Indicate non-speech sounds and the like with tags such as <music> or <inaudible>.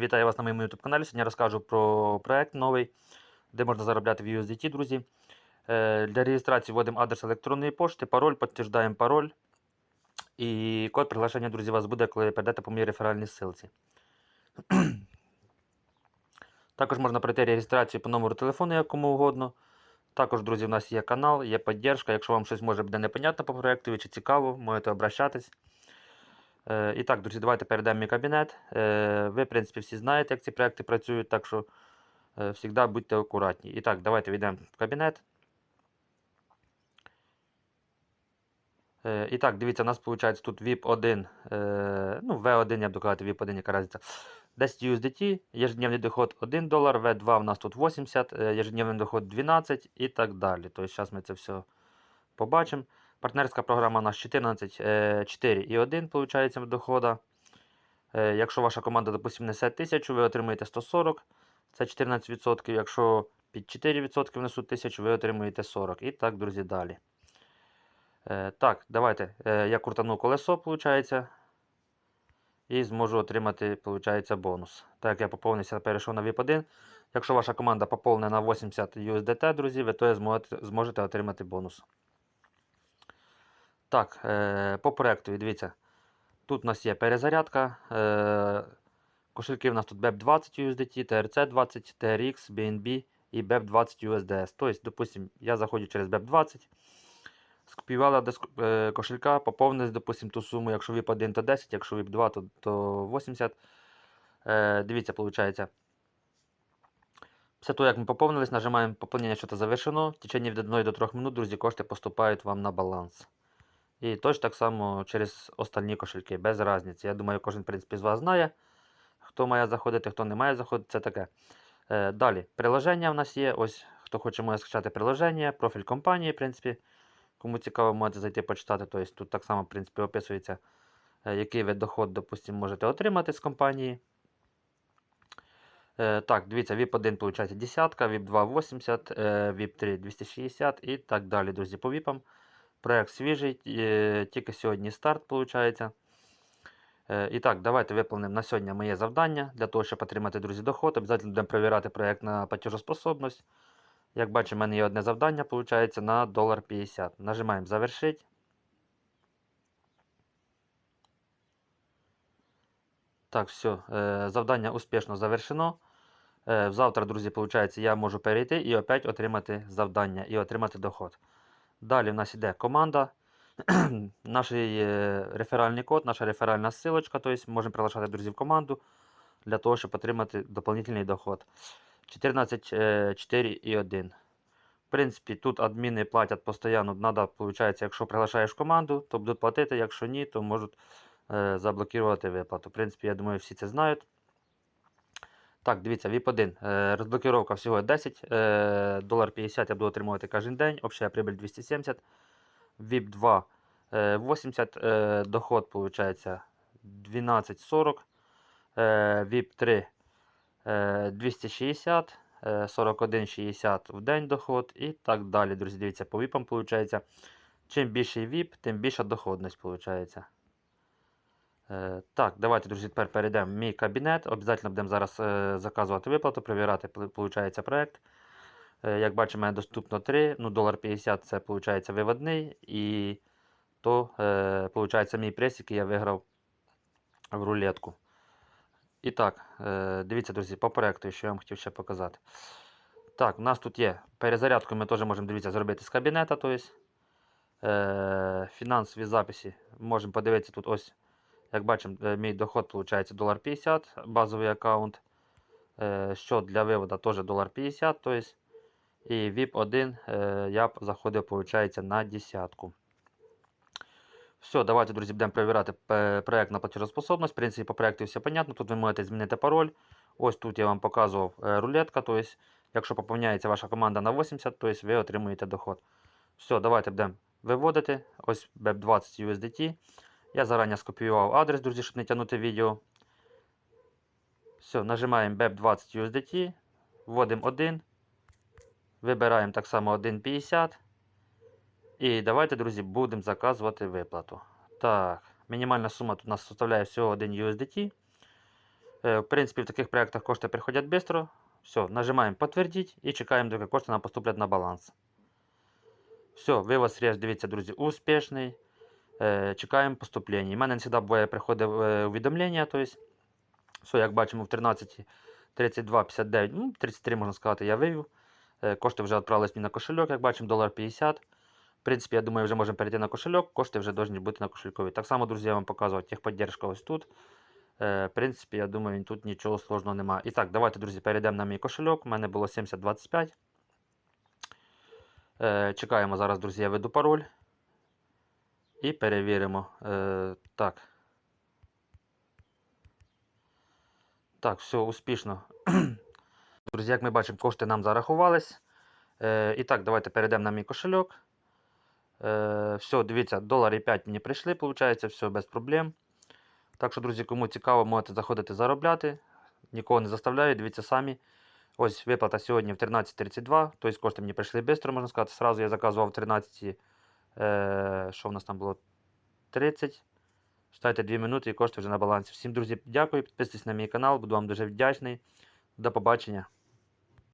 Вітаю вас на моєму YouTube каналі. Сьогодні розкажу про проект новий, де можна заробляти в USDT, друзі. Е, Для реєстрації вводимо адрес електронної пошти, пароль, підтверждаємо пароль. І код приглашення, друзі, вас буде, коли перейдете по моїй реферальній ссылці. <clears throat> Також можна пройти реєстрацію по номеру телефону, як кому угодно. Також, друзі, у нас є канал, є підтримка. Якщо вам щось може буде непонятно по проекту чи цікаво, можете обращатись. Е, І так, друзі, давайте перейдемо мій кабінет. Е, Ви, в принципі, всі знаєте, як ці проекти працюють, так що завжди будьте акуратні. І так, давайте війдемо в кабінет. Е, І так, дивіться, у нас виходить тут VIP 1, е, ну, V1, я буду казати, VIP 1, яка разниця. 10 USDT, ежедневний доход 1 долар, V2 у нас тут 80, е, ежедневний доход 12 і так далі. Тобто, зараз ми це все побачимо. Партнерська програма у нас 14, е, 4 і 1, виходить, дохода. Е, Якщо ваша команда, допустимо, несе 1000, ви отримуєте 140, це 14%. Якщо під 4% внесуть 1000, ви отримуєте 40. І так, друзі, далі. Е, Так, давайте. Е, Я крутану колесо, виходить. І зможу отримати, виходить, бонус. Так як я поповнився, перейшов на VIP1. Якщо ваша команда поповнена на 80 USDT, друзі, ви то зможете отримати бонус. Так, е, по проекту, дивіться. Тут у нас є перезарядка. Е, кошельки у нас тут BEP20 USDT, TRC20, TRX, BNB і BEP20 USDS. Тобто, допустим, я заходжу через BEP20, скопіювала е, кошелька, поповнилась, допустим, ту суму, якщо VIP 1, то 10, якщо VIP 2, то, то 80. Е, дивіться, виходить. Після того, як ми поповнились, нажимаємо поповнення, що то завершено. В течение від 1 до 3 минут, друзі, кошти поступають вам на баланс. І точно так само через остальні кошельки, без різниці. Я думаю, кожен в принципі, з вас знає, хто має заходити, хто не має заходити. Це таке. Е, далі, приложення в нас є. Ось, хто хоче може скачати приложення, профіль компанії, в принципі. Кому цікаво, можете зайти почитати. Тобто, тут так само в принципі, описується, е, який ви доход, допустим, можете отримати з компанії. Е, так, дивіться, VIP 1 виходить 10, VIP 2 80, е, VIP 3 260 і так далі, друзі, по VIP. Проект свіжий, е, тільки сьогодні старт, виходить. Е, І так, давайте виповнимо на сьогодні моє завдання. Для того, щоб отримати, друзі, доход. Обов'язково будемо перевіряти проект на платежоспособність. Як бачимо, в мене є одне завдання, виходить, на $1.50. Нажимаємо завершити. Так, все, завдання успішно завершено. Е, Завтра, друзі, виходить, я можу перейти і опять отримати завдання і отримати доход. Далі в нас йде команда. <clears throat> Наш е, реферальний код, наша реферальна ссылочка, тобто можемо приглашати друзів команду для того, щоб отримати дополнительний доход. 14, 4 і 1. В принципі, тут адміни платять постійно. Надо, виходить, якщо приглашаєш команду, то будуть платити, якщо ні, то можуть е, заблокувати виплату. В принципі, я думаю, всі це знають. Так, дивіться, VIP1. Е, розблокировка всього 10. Е, долар 50 я буду отримувати кожен день. Общая прибыль 270. VIP 2 е, 80. Е, доход, виходить, 12,40. Е, VIP 3 е, 260. Е, 41,60 в день доход і так далі. Друзі, дивіться, по VIP виходить. Чим більший VIP, тим більша доходність виходить. Е, Так, давайте, друзі, тепер перейдемо в мій кабінет. Обов'язково будемо зараз е, заказувати виплату, перевіряти, виходить, проект. Е, Як бачимо, мене доступно 3, ну, долар 50 це виходить виводний. І то, виходить, мій прес, який я виграв в рулетку. І так, дивіться, друзі, по проекту, що я вам хотів ще показати. Так, у нас тут є перезарядку, ми теж можемо дивіться, зробити з кабінета. Тобто, фінансові записи. Можемо подивитися тут ось. Як бачимо, е, мій доход виходить долар 50, базовий аккаунт. Е, Що для виводу теж долар 50. Тобто, і VIP 1 е, я заходив, виходить, на десятку. Все, давайте, друзі, будемо перевіряти проект на платежоспособність. В принципі, по проекту все понятно. Тут ви можете змінити пароль. Ось тут я вам показував рулетка. Тобто, якщо поповняється ваша команда на 80, тобто ви отримуєте доход. Все, давайте будемо виводити. Ось BEP20 USDT. Я зарані скопіював адрес, друзі, щоб не тягнути відео. Все, нажимаємо BEP20 USDT, вводимо 1. Вибираємо так само 1,50. І давайте, друзі, будемо заказувати виплату. Так, мінімальна сума тут у нас составляє всього 1 USDT. Е, В принципі, в таких проєктах кошти приходять швидко. Все, нажимаємо подтвердить і чекаємо, доки кошти нам поступлять на баланс. Все, вивод средств, дивіться, друзі, успішний. Е, Чекаємо поступлення. У мене не завжди буває приходить е, увідомлення. Тобто, все, як бачимо, в 13, 32, 59, ну, 33, можна сказати, я вивів. Е, Кошти вже відправились мені на кошельок, як бачимо, долар 50. В принципі, я думаю, вже можемо перейти на кошельок, кошти вже повинні бути на кошелькові. Так само, друзі, я вам показував техподдержка ось тут. В принципі, я думаю, тут нічого сложного немає. І так, давайте, друзі, перейдемо на мій кошельок. У мене було 7025. Е, Чекаємо зараз, друзі, я веду пароль. І перевіримо. Е, Так. Так, все успішно. <clears throat> Друзі, як ми бачимо, кошти нам зарахувались. Е, і так, давайте перейдемо на мій кошельок. Е, все, дивіться, долари 5 мені прийшли, виходить, все без проблем. Так що, друзі, кому цікаво, можете заходити заробляти. Нікого не заставляю, дивіться самі. Ось виплата сьогодні в 13.32. Тобто кошти мені прийшли швидко, можна сказати. Сразу я заказував в 13. Е, що в нас там було? 30. Читайте 2 минути і кошти вже на балансі. Всім, друзі, дякую. Підписуйтесь на мій канал, буду вам дуже вдячний. До побачення.